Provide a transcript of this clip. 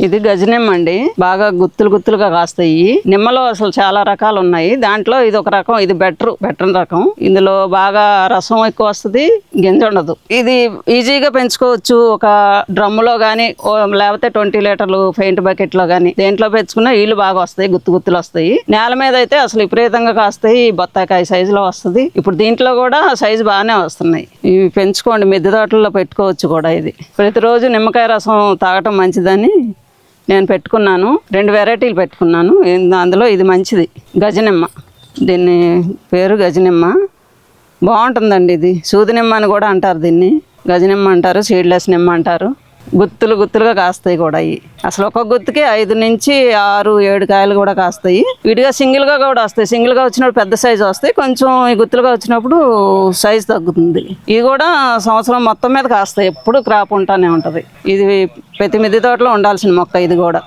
ఇది గజనిమ్మ అండి. బాగా గుత్తులు గుత్తులుగా కాస్తాయి. నిమ్మలో అసలు చాలా రకాలు ఉన్నాయి. దాంట్లో ఇది ఒక రకం ఇది బెటర్ బెటర్ రకం. ఇందులో బాగా రసం ఎక్కువ వస్తుంది గింజ ఉండదు. ఇది ఈజీగా పెంచుకోవచ్చు. ఒక డ్రమ్ములో కానీ లేకపోతే ట్వంటీ లీటర్లు పెయింట్ బకెట్లో కానీ దేంట్లో పెంచుకున్నా నీళ్ళు బాగా వస్తాయి గుత్తు గుత్తులు వస్తాయి. నేల మీద అయితే అసలు విపరీతంగా కాస్తాయి. బత్తాకాయ సైజులో వస్తుంది. ఇప్పుడు దీంట్లో కూడా సైజు బాగానే వస్తున్నాయి. ఇవి పెంచుకోండి. మిద్దె తోటల్లో పెట్టుకోవచ్చు కూడా ఇది. ప్రతిరోజు నిమ్మకాయ రసం తాగటం మంచిదని నేను పెట్టుకున్నాను. రెండు వెరైటీలు పెట్టుకున్నాను. అందులో ఇది మంచిది. గజనిమ్మ. దీన్ని పేరు గజనిమ్మ. బాగుంటుందండి ఇది. సూది నిమ్మ అని కూడా అంటారు దీన్ని. గజనిమ్మ అంటారు సీడ్లెస్ నిమ్మ అంటారు. గుత్తులు గుత్తులుగా కాస్తాయి కూడా ఇవి అసలు ఒక గుత్తుకి ఐదు నుంచి ఆరు ఏడు కాయలు కూడా కాస్తాయి. విడిగా సింగిల్గా కూడా వస్తాయి. సింగిల్గా వచ్చినప్పుడు పెద్ద సైజు వస్తాయి. కొంచెం ఈ గుత్తులుగా వచ్చినప్పుడు సైజు తగ్గుతుంది. ఇవి కూడా సంవత్సరం మొత్తం మీద కాస్తాయి. ఎప్పుడు క్రాప్ ఉంటానే ఉంటుంది. ఇది ప్రతి మిద్దె తోటలో ఉండాల్సిన మొక్క ఇది కూడా.